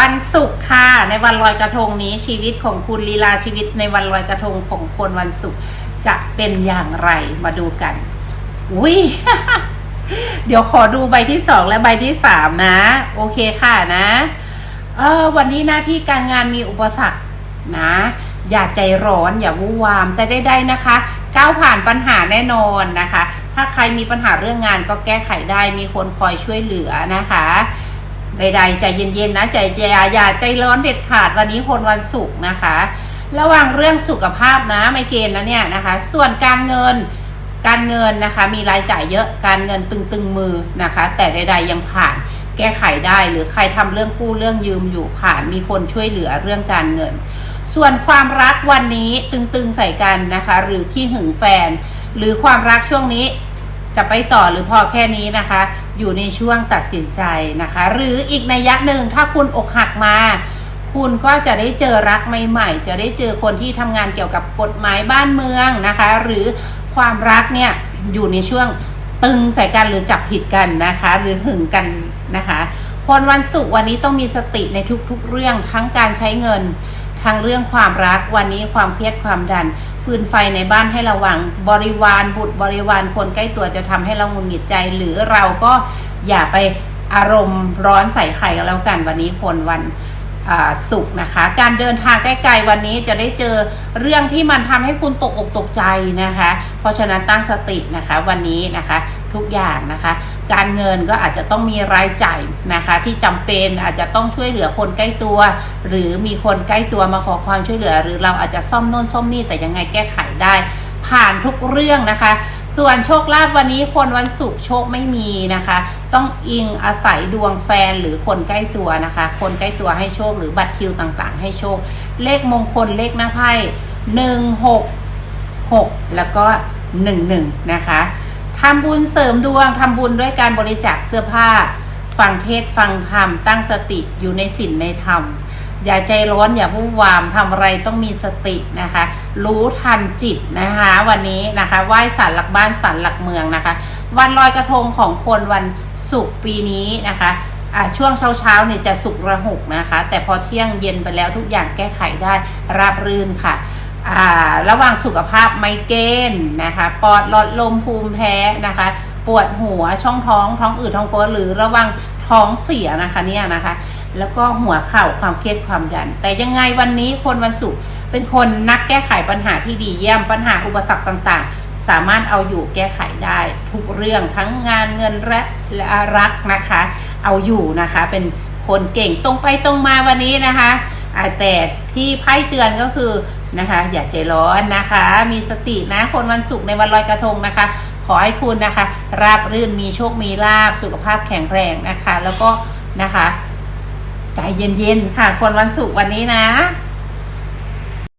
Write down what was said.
วันศุกร์ค่ะ ในวันลอยกระทงนี้ชีวิตของคุณลีลาชีวิตในวันลอยกระทงของคนวันศุกร์จะเป็นอย่างไรมาดูกันอุ้ยเดี๋ยวขอดูใบที่สองและใบที่สามนะ โอเคค่ะนะเออวันนี้หน้าที่การงานมีอุปสรรคนะ อย่าใจร้อนอย่าวู่นวามแต่ได้ๆนะคะ ก้าวผ่านปัญหาแน่นอนนะคะ ถ้าใครมีปัญหาเรื่องงานก็แก้ไขได้มีคนคอยช่วยเหลือนะคะ ใดๆใจเย็นๆนะใจอย่าอย่าใจร้อนเด็ดขาดวันนี้คนวันศุกร์นะคะ ระหว่างเรื่องสุขภาพนะไม่เกณฑ์นะเนี่ยนะคะ ส่วนการเงินการเงินนะคะมีรายจ่ายเยอะการเงินตึงๆมือนะคะ แต่ใดๆยังผ่านแก้ไขได้หรือใครทำเรื่องกู้เรื่องยืมอยู่ผ่านมีคนช่วยเหลือเรื่องการเงิน ส่วนความรักวันนี้ตึงๆใส่กันนะคะ หรือขี้หึงแฟน หรือความรักช่วงนี้จะไปต่อหรือพอแค่นี้นะคะ อยู่ในช่วงตัดสินใจนะคะ หรืออีกในยยะหนึ่งถ้าคุณอกหักมา คุณก็จะได้เจอรักใหม่ๆ จะได้เจอคนที่ทำงานเกี่ยวกับกฎหมายบ้านเมืองนะคะ หรือความรักเนี่ยอยู่ในช่วงตึงใส่กันหรือจับผิดกันนะคะ หรือหึงกันนะคะ คนวันศุกร์วันนี้ต้องมีสติในทุกๆเรื่องทั้งการใช้เงินทั้งเรื่องความรักวันนี้ความเครียดความดัน ฟืนไฟในบ้านให้ระวังบริวารบุตรบริวารคนใกล้ตัวจะทำให้เราหงุดหงิดใจ หรือเราก็อย่าไปอารมณ์ร้อนใส่ใครก็แล้วกันวันนี้คนวันศุกร์นะคะ การเดินทางใกล้ๆวันนี้จะได้เจอเรื่องที่มันทำให้คุณตกอกตกใจนะคะ เพราะฉะนั้นตั้งสตินะคะวันนี้นะคะ ทุกอย่างนะคะ การเงินก็อาจจะต้องมีรายจ่ายนะคะ ที่จำเป็นอาจจะต้องช่วยเหลือคนใกล้ตัว หรือมีคนใกล้ตัวมาขอความช่วยเหลือ หรือเราอาจจะซ่อมโน่นซ่อมนี่แต่ยังไงแก้ไขได้ ผ่านทุกเรื่องนะคะ ส่วนโชคลาภวันนี้คนวันศุกร์โชคไม่มีนะคะ ต้องอิงอาศัยดวงแฟนหรือคนใกล้ตัวนะคะ คนใกล้ตัวให้โชค หรือบัตรคิวต่างๆ ให้โชค เลขมงคลเลขหน้าไพ่หนึ่งหกหกแล้วก็หนึ่งหนึ่งนะคะ ทำบุญเสริมดวงทำบุญด้วยการบริจาคเสื้อผ้า ฟังเทศฟังธรรม ตั้งสติอยู่ในศีลในธรรม อย่าใจร้อนอย่าวุ่นวามทำอะไรต้องมีสตินะคะ รู้ทันจิตนะคะ วันนี้นะคะไหว้ศาลหลักบ้านศาลหลักเมืองนะคะ วันลอยกระทงของคนวันศุกร์ปีนี้นะคะช่วงเช้าเช้าๆเนี่ยจะสุกระหุกนะคะ แต่พอเที่ยงเย็นไปแล้วทุกอย่างแก้ไขได้ราบรื่นค่ะ ระหว่างสุขภาพไมเกรนนะคะปอดหลอดลมภูมิแพ้นะคะ ปวดหัวช่องท้องท้องอืดท้องโกหรือระวังท้องเสียนะคะเนี่ยนะคะ แล้วก็หัวเข่าความเครียดความดัน แต่ยังไงวันนี้คนวันศุกร์เป็นคนนักแก้ไขปัญหาที่ดีเยี่ยมปัญหาอุปสรรคต่างๆ สามารถเอาอยู่แก้ไขได้ทุกเรื่องทั้งงานเงินและและรักนะคะ เอาอยู่นะคะเป็นคนเก่งตรงไปตรงมาวันนี้นะคะแต่ที่ไพ่เตือนก็คือ นะคะ อย่าใจร้อนนะคะ มีสตินะคนวันศุกร์ในวันลอยกระทงนะคะ ขอให้คุณนะคะ ราบรื่นมีโชคมีลาบสุขภาพแข็งแรงนะคะ แล้วก็นะคะ ใจเย็นๆค่ะคนวันศุกร์วันนี้นะ